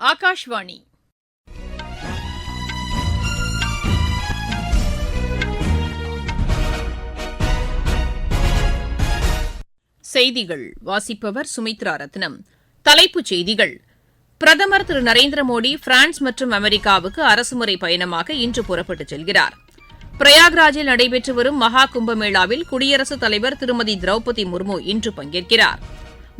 ஆகாஷ்வாணி. செய்திகள். வாசிப்பவர் சுமித்ரா ரத்னம். தலைப்புச் செய்திகள். பிரதமர் திரு நரேந்திர மோடி பிரான்ஸ் மற்றும் அமெரிக்காவுக்கு அரசுமுறை பயணமாக இன்று புறப்பட்டுச் செல்கிறார். பிரயாக்ராஜில் நடைபெற்று வரும் மகா கும்பமேளாவில் குடியரசுத் தலைவர் திருமதி திரௌபதி முர்மு இன்று பங்கேற்கிறார்.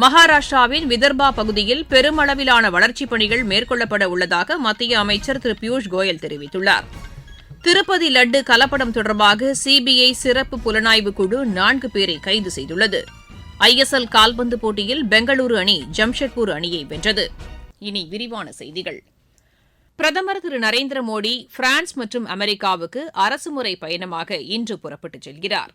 மகாராஷ்டிராவின் விதர்பா பகுதியில் பெருமளவிலான வளர்ச்சிப் பணிகள் மேற்கொள்ளப்பட உள்ளதாக மத்திய அமைச்சர் திரு பியூஷ் கோயல் தெரிவித்துள்ளார். திருப்பதி லட்டு கலப்படம் தொடர்பாக சிபிஐ சிறப்பு புலனாய்வு குழு நான்கு பேரை கைது செய்துள்ளது. ஐஎஸ்எல் கால்பந்து போட்டியில் பெங்களூரு அணி ஜம்ஷெட்பூர் அணியை வென்றது. இனி விரிவான செய்திகள். பிரதமர் திரு நரேந்திர மோடி பிரான்ஸ் மற்றும் அமெரிக்காவுக்கு அரசுமுறை பயணமாக இன்று புறப்பட்டுச் செல்கிறார்.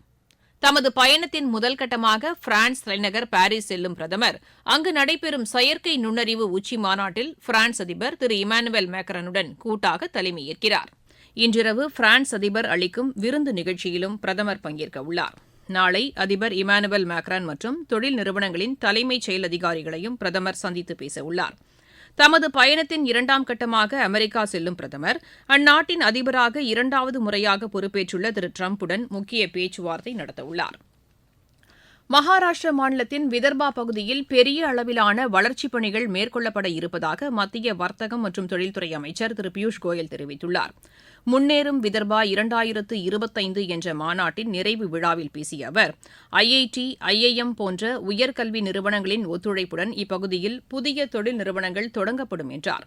தமது பயணத்தின் முதல் கட்டமாக பிரான்ஸ் தலைநகர் பாரிஸ் செல்லும் பிரதமர். அங்கு நடைபெறும் செயற்கை நுண்ணறிவு உச்சி மாநாட்டில் பிரான்ஸ் அதிபர் திரு இமானுவேல் மேக்ரனுடன் கூட்டாக தலைமையேற்கிறார் இன்றிரவு பிரான்ஸ் அதிபர் அளிக்கும் விருந்து நிகழ்ச்சியிலும் பிரதமர் பங்கேற்க உள்ளார். நாளை அதிபர் இமானுவேல் மேக்ரான் மற்றும் தொழில் நிறுவனங்களின் தலைமைச் செயல் அதிகாரிகளையும் பிரதமர் சந்தித்து பேச உள்ளாா் தமது பயணத்தின் இரண்டாம் கட்டமாக அமெரிக்கா செல்லும் பிரதமர் அந்நாட்டின் அதிபராக இரண்டாவது முறையாக பொறுப்பேற்றுள்ள திரு டிரம்புடன் முக்கிய பேச்சுவார்த்தை நடத்தவுள்ளார். மகாராஷ்டிர மாநிலத்தின் விதர்பா பகுதியில் பெரிய அளவிலான வளர்ச்சிப் பணிகள் மேற்கொள்ளப்பட இருப்பதாக மத்திய வர்த்தகம் மற்றும் தொழில்துறை அமைச்சர் திரு பியூஷ் கோயல் தெரிவித்துள்ளார். முன்னேறும் விதர்பா இரண்டாயிரத்து இருபத்தைந்து என்ற மாநாட்டின் நிறைவு விழாவில் பேசிய அவர் ஐஐடி ஐஐஎம் போன்ற உயர்கல்வி நிறுவனங்களின் ஒத்துழைப்புடன் இப்பகுதியில் புதிய தொழில் நிறுவனங்கள் தொடங்கப்படும் என்றார்.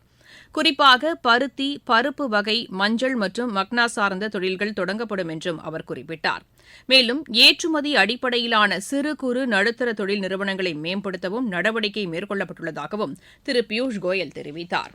குறிப்பாக பருத்தி பருப்பு வகை மஞ்சள் மற்றும் மக்னா சார்ந்த தொழில்கள் தொடங்கப்படும் என்றும் அவர் குறிப்பிட்டார். மேலும் ஏற்றுமதி அடிப்படையிலான சிறு குறு நடுத்தர தொழில் நிறுவனங்களை மேம்படுத்தவும் நடவடிக்கை மேற்கொள்ளப்பட்டுள்ளதாகவும் திரு பியூஷ் கோயல் தெரிவித்தார்.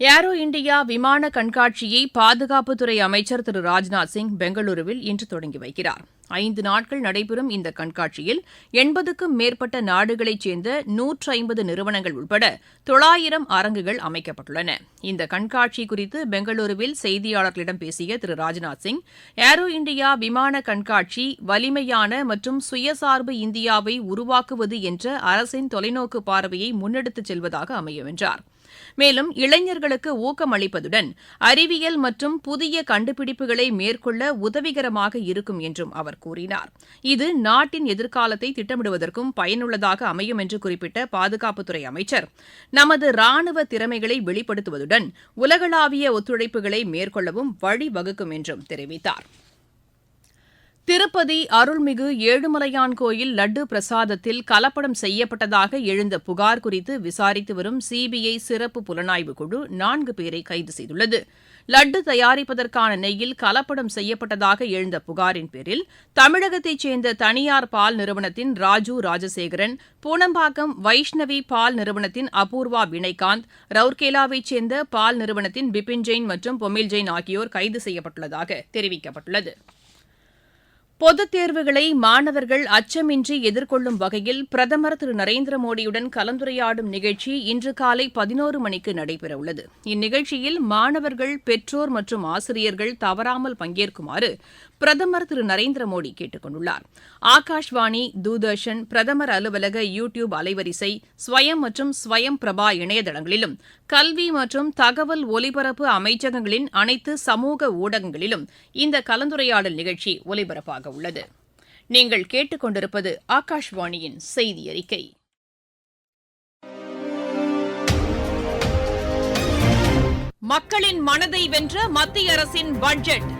ஏரோ இண்டியா விமான கண்காட்சியை பாதுகாப்புத்துறை அமைச்சர் திரு ராஜ்நாத் சிங் பெங்களூருவில் இன்று தொடங்கி வைக்கிறார். ஐந்து நாட்கள் நடைபெறும் இந்த கண்காட்சியில் எண்பதுக்கும் மேற்பட்ட நாடுகளைச் சேர்ந்த நூற்று ஐம்பது நிறுவனங்கள் உட்பட தொள்ளாயிரம் அரங்குகள் அமைக்கப்பட்டுள்ளன. இந்த கண்காட்சி குறித்து பெங்களூருவில் செய்தியாளர்களிடம் பேசிய திரு ராஜ்நாத் சிங் ஏரோ இண்டியா விமான கண்காட்சி வலிமையான மற்றும் சுயசார்பு இந்தியாவை உருவாக்குவது என்ற அரசின் தொலைநோக்கு பார்வையை முன்னெடுத்துச் செல்வதாக அமையும் என்றாா் மேலும் இளைஞர்களுக்கு ஊக்கமளிப்பதுடன் அறிவியல் மற்றும் புதிய கண்டுபிடிப்புகளை மேற்கொள்ள உதவிகரமாக இருக்கும் என்றும் அவர் கூறினார். இது நாட்டின் எதிர்காலத்தை திட்டமிடுவதற்கும் பயனுள்ளதாக அமையும் என்று குறிப்பிட்ட பாதுகாப்புத்துறை அமைச்சர். நமது ராணுவ திறமைகளை வெளிப்படுத்துவதுடன் உலகளாவிய ஒத்துழைப்புகளை மேற்கொள்ளவும் வழிவகுக்கும் என்றும் தெரிவித்தார். திருப்பதி அருள்மிகு ஏழுமலையான் கோயில் லட்டு பிரசாதத்தில் கலப்படம் செய்யப்பட்டதாக எழுந்த புகார் குறித்து விசாரித்து வரும் சிபிஐ சிறப்பு புலனாய்வு குழு நான்கு பேரை கைது செய்துள்ளது. லட்டு தயாரிப்பதற்கான நெய்யில் கலப்படம் செய்யப்பட்டதாக எழுந்த புகாரின் பேரில் தமிழகத்தைச் சேர்ந்த தனியார் பால் நிறுவனத்தின் ராஜு ராஜசேகரன் பூனம்பாக்கம் வைஷ்ணவி பால் நிறுவனத்தின் அபூர்வா வினய்காந்த் ரவுர்கேலாவைச் சேர்ந்த பால் நிறுவனத்தின் பிபின் ஜெயின் மற்றும் பொமில் ஜெயின் ஆகியோர் கைது செய்யப்பட்டுள்ளதாக தெரிவிக்கப்பட்டுள்ளது. பொதுத் தேர்வுகளை மாணவர்கள் அச்சமின்றி எதிர்கொள்ளும் வகையில் பிரதமர் திரு நரேந்திர மோடியுடன் கலந்துரையாடும் நிகழ்ச்சி இன்று காலை பதினோரு மணிக்கு நடைபெறவுள்ளது. இந்நிகழ்ச்சியில் மாணவர்கள் பெற்றோர் மற்றும் ஆசிரியர்கள் தவறாமல் பங்கேற்குமாறு பிரதமர் திரு நரேந்திர மோடி கேட்டுக் கொண்டுள்ளார். ஆகாஷ்வாணி தூர்தர்ஷன் பிரதமர் அலுவலக யூ டியூப் அலைவரிசை ஸ்வயம் மற்றும் ஸ்வயம் பிரபா இணையதளங்களிலும் கல்வி மற்றும் தகவல் ஒலிபரப்பு அமைச்சகங்களின் அனைத்து சமூக ஊடகங்களிலும் இந்த கலந்துரையாடல் நிகழ்ச்சி ஒலிபரப்பாக உள்ளது. நீங்கள் கேட்டுக்கொண்டிருப்பது ஆகாஷ்வாணியின் செய்தி அறிக்கை. மக்களின் மனதை வென்ற மத்திய அரசின் பட்ஜெட்.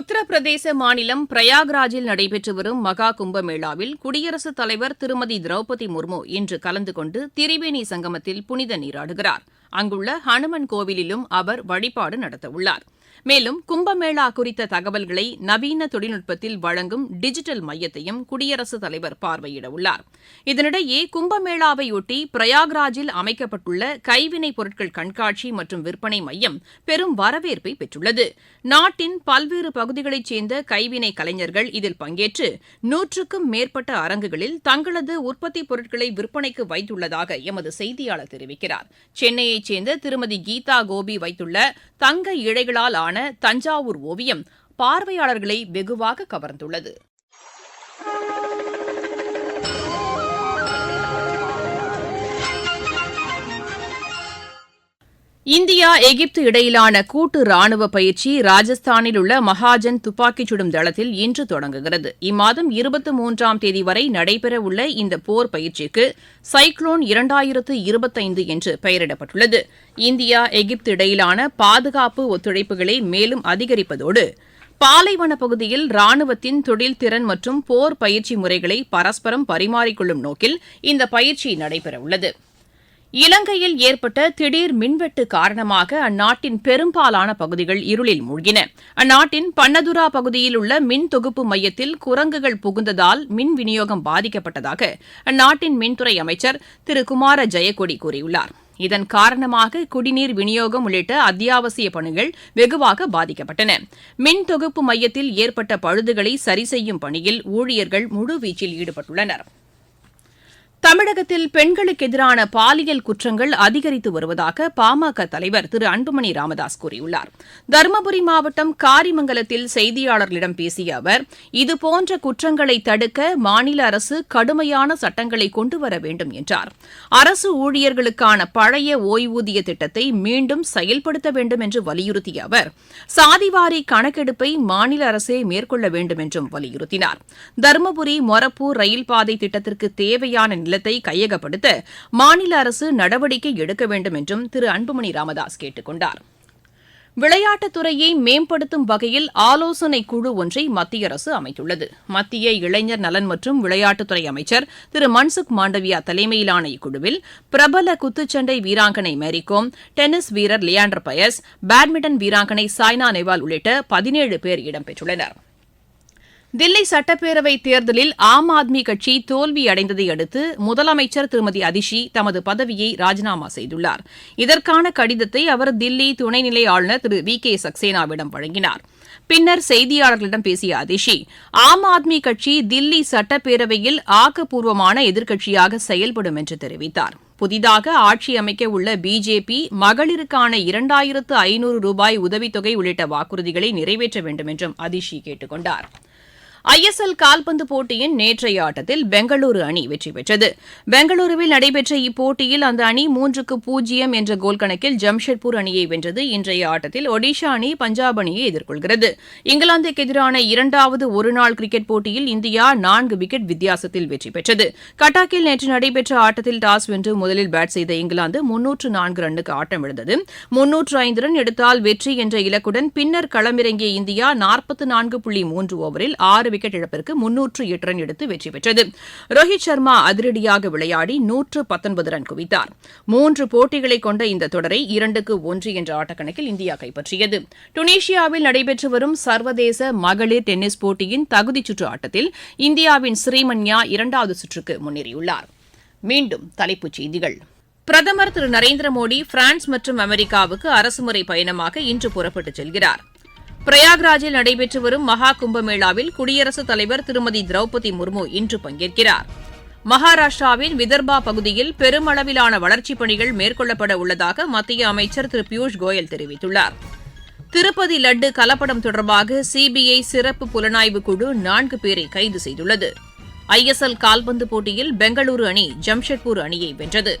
உத்தரப்பிரதேச மாநிலம் பிரயாக்ராஜில் நடைபெற்று வரும் மகா கும்பமேளாவில் குடியரசுத் தலைவர் திருமதி திரௌபதி முர்மு இன்று கலந்து கொண்டு திரிவேணி சங்கமத்தில் புனித நீராடுகிறார். அங்குள்ள ஹனுமன் கோவிலிலும் அவர் வழிபாடு நடத்தவுள்ளார். மேலும் கும்பமேளா குறித்த தகவல்களை நவீன தொழில்நுட்பத்தில் வழங்கும் டிஜிட்டல் மையத்தையும் குடியரசுத் தலைவர் பார்வையிட உள்ளார் இதனிடையே கும்பமேளாவையொட்டி பிரயாக்ராஜில் அமைக்கப்பட்டுள்ள கைவினைப் பொருட்கள் கண்காட்சி மற்றும் விற்பனை மையம் பெரும் வரவேற்பை பெற்றுள்ளது. நாட்டின் பல்வேறு பகுதிகளைச் சேர்ந்த கைவினை கலைஞர்கள் இதில் பங்கேற்று நூற்றுக்கும் மேற்பட்ட அரங்குகளில் தங்களது உற்பத்தி பொருட்களை விற்பனைக்கு வைத்துள்ளதாக எமது செய்தியாளர் தெரிவிக்கிறார். சென்னையைச் சேர்ந்த திருமதி கீதா கோபி வைத்துள்ள தங்க இழைகளால் ஆன தஞ்சாவூர் ஓவியம் பார்வையாளர்களை வெகுவாக கவர்ந்துள்ளது. இந்தியா எகிப்து இடையிலான கூட்டு ராணுவ பயிற்சி ராஜஸ்தானில் உள்ள மகாஜன் துப்பாக்கிச் சுடும் தளத்தில் இன்று தொடங்குகிறது. இம்மாதம் இருபத்தி மூன்றாம் தேதி வரை நடைபெறவுள்ள இந்த போர் பயிற்சிக்கு சைக்ளோன் இரண்டாயிரத்து இருபத்தைந்து என்று பெயரிடப்பட்டுள்ளது. இந்தியா எகிப்து இடையிலான பாதுகாப்பு ஒத்துழைப்புகளை மேலும் அதிகரிப்பதோடு பாலைவன பகுதியில் ராணுவத்தின் தொழில்திறன் மற்றும் போர் பயிற்சி முறைகளை பரஸ்பரம் பரிமாறிக்கொள்ளும் நோக்கில் இந்த பயிற்சி நடைபெறவுள்ளது இலங்கையில் ஏற்பட்ட திடீர் மின்வெட்டு காரணமாக அந்நாட்டின் பெரும்பாலான பகுதிகள் இருளில் மூழ்கின. அந்நாட்டின் பன்னதுரா பகுதியில் உள்ள மின் தொகுப்பு மையத்தில் குரங்குகள் புகுந்ததால் மின் விநியோகம் பாதிக்கப்பட்டதாக அந்நாட்டின் மின்துறை அமைச்சர் திரு. குமார ஜெயக்கொடி கூறியுள்ளார். இதன் காரணமாக குடிநீர் விநியோகம் உள்ளிட்ட அத்தியாவசிய பணிகள் வெகுவாக பாதிக்கப்பட்டன. மின் தொகுப்பு மையத்தில் ஏற்பட்ட பழுதுகளை சரி செய்யும் பணியில் ஊழியர்கள் முழுவீச்சில் ஈடுபட்டுள்ளனா் தமிழகத்தில் பெண்களுக்கு எதிரான பாலியல் குற்றங்கள் அதிகரித்து வருவதாக பாமக தலைவர் திரு அன்புமணி ராமதாஸ் கூறியுள்ளார். தருமபுரி மாவட்டம் காரிமங்கலத்தில் செய்தியாளர்களிடம் பேசிய அவர் இதுபோன்ற குற்றங்களை தடுக்க மாநில அரசு கடுமையான சட்டங்களை கொண்டுவர வேண்டும் என்றார். அரசு ஊழியர்களுக்கான பழைய ஓய்வூதிய திட்டத்தை மீண்டும் செயல்படுத்த வேண்டும் என்று வலியுறுத்திய அவர் சாதிவாரி கணக்கெடுப்பை மாநில அரசே மேற்கொள்ள வேண்டும் என்றும் வலியுறுத்தினார். தருமபுரி மொரப்பூர் ரயில் பாதை திட்டத்திற்கு தேவையான இல்லத்தை கையகப்படுத்த மாநில அரசு நடவடிக்கை எடுக்க வேண்டும் என்றும் திரு அன்புமணி ராமதாஸ் கேட்டுக் கொண்டார். விளையாட்டுத்துறையை மேம்படுத்தும் வகையில் ஆலோசனை குழு ஒன்றை மத்திய அரசு அமைத்துள்ளது. மத்திய இளைஞர் நலன் மற்றும் விளையாட்டுத்துறை அமைச்சர் திரு மன்சுக் மாண்டவியா தலைமையிலான இக்குழுவில் பிரபல குத்துச்சண்டை வீராங்கனை மேரிகோம் டென்னிஸ் வீரர் லியாண்டர் பயஸ் பேட்மிண்டன் வீராங்கனை சாய்னா நேவால் உள்ளிட்ட பதினேழு பேர் இடம்பெற்றுள்ளனா் தில்லி சட்டப்பேரவை தேர்தலில் ஆம் ஆத்மி கட்சி தோல்வி அடைந்ததை அடுத்து முதலமைச்சர் திருமதி அதிஷி தமது பதவியை ராஜினாமா செய்துள்ளார். இதற்கான கடிதத்தை அவர் தில்லி துணைநிலை ஆளுநர் திரு வி கே சக்சேனாவிடம் வழங்கினார். பின்னர் செய்தியாளர்களிடம் பேசிய அதிஷி ஆம் ஆத்மி கட்சி தில்லி சட்டப்பேரவையில் ஆக்கப்பூர்வமான எதிர்க்கட்சியாக செயல்படும் என்று தெரிவித்தார். புதிதாக ஆட்சி அமைக்க உள்ள பிஜேபி மகளிருக்கான இரண்டாயிரத்து ஐநூறு ரூபாய் உதவித்தொகை உள்ளிட்ட வாக்குறுதிகளை நிறைவேற்ற வேண்டும் என்றும் அதிஷி கேட்டுக் கொண்டாா் ஐஎஸ்எல் கால்பந்து போட்டியின் நேற்றைய ஆட்டத்தில் பெங்களூரு அணி வெற்றி பெற்றது. பெங்களூருவில் நடைபெற்ற இப்போட்டியில் அந்த அணி மூன்றுக்கு பூஜ்ஜியம் என்ற கோல் கணக்கில் ஜம்ஷெட்பூர் அணியை வென்றது. இன்றைய ஆட்டத்தில் ஒடிஷா அணி பஞ்சாப் அணியை எதிர்கொள்கிறது. இங்கிலாந்துக்கு எதிரான இரண்டாவது ஒருநாள் கிரிக்கெட் போட்டியில் இந்தியா நான்கு விக்கெட் வித்தியாசத்தில் வெற்றி பெற்றது. கட்டாக்கில் நேற்று நடைபெற்ற ஆட்டத்தில் டாஸ் வென்று முதலில் பேட் செய்த இங்கிலாந்து முன்னூற்று நான்கு ரன்னுக்கு ஆட்டம் இழந்தது முன்னூற்று ஐந்து ரன் எடுத்தால் வெற்றி என்ற இலக்குடன் பின்னர் களமிறங்கிய இந்தியா நாற்பத்து நான்கு புள்ளி மூன்று ஓவரில் ஆறு விக்கெட் இழப்பிற்கு முன்னூற்று எட்டு ரன் எடுத்து வெற்றி பெற்றது. ரோஹித் சர்மா அதிரடியாக விளையாடி நூற்று பத்தொன்பது ரன் குவித்தார். மூன்று போட்டிகளை கொண்ட இந்த தொடரை இரண்டுக்கு ஒன்று என்ற ஆட்டக்கணக்கில் இந்தியா கைப்பற்றியது. டுனீஷியாவில் நடைபெற்று வரும் சர்வதேச மகளிர் டென்னிஸ் போட்டியின் தகுதிச் சுற்று ஆட்டத்தில் இந்தியாவின் ஸ்ரீமன்யா இரண்டாவது சுற்றுக்கு முன்னேறியுள்ளார். மீண்டும் தலைப்புச் செய்திகள். பிரதமர் திரு நரேந்திர மோடி பிரான்ஸ் மற்றும் அமெரிக்காவுக்கு அரசுமுறை பயணமாக இன்று புறப்பட்டுச் செல்கிறார். பிரயாக்ராஜில் நடைபெற்று வரும் மகா கும்பமேளாவில் குடியரசுத் தலைவர் திருமதி திரௌபதி முர்மு இன்று பங்கேற்கிறார். மகாராஷ்டிராவின் விதர்பா பகுதியில் பெருமளவிலான வளர்ச்சிப் பணிகள் மேற்கொள்ளப்பட உள்ளதாக மத்திய அமைச்சர் திரு பியூஷ் கோயல் தெரிவித்துள்ளார். திருப்பதி லட்டு கலப்படம் தொடர்பாக சிபிஐ சிறப்பு புலனாய்வு குழு நான்கு பேரை கைது செய்துள்ளது. ஐஎஸ்எல் கால்பந்து போட்டியில் பெங்களூரு அணி ஜம்ஷெட்பூர் அணியை வென்றது.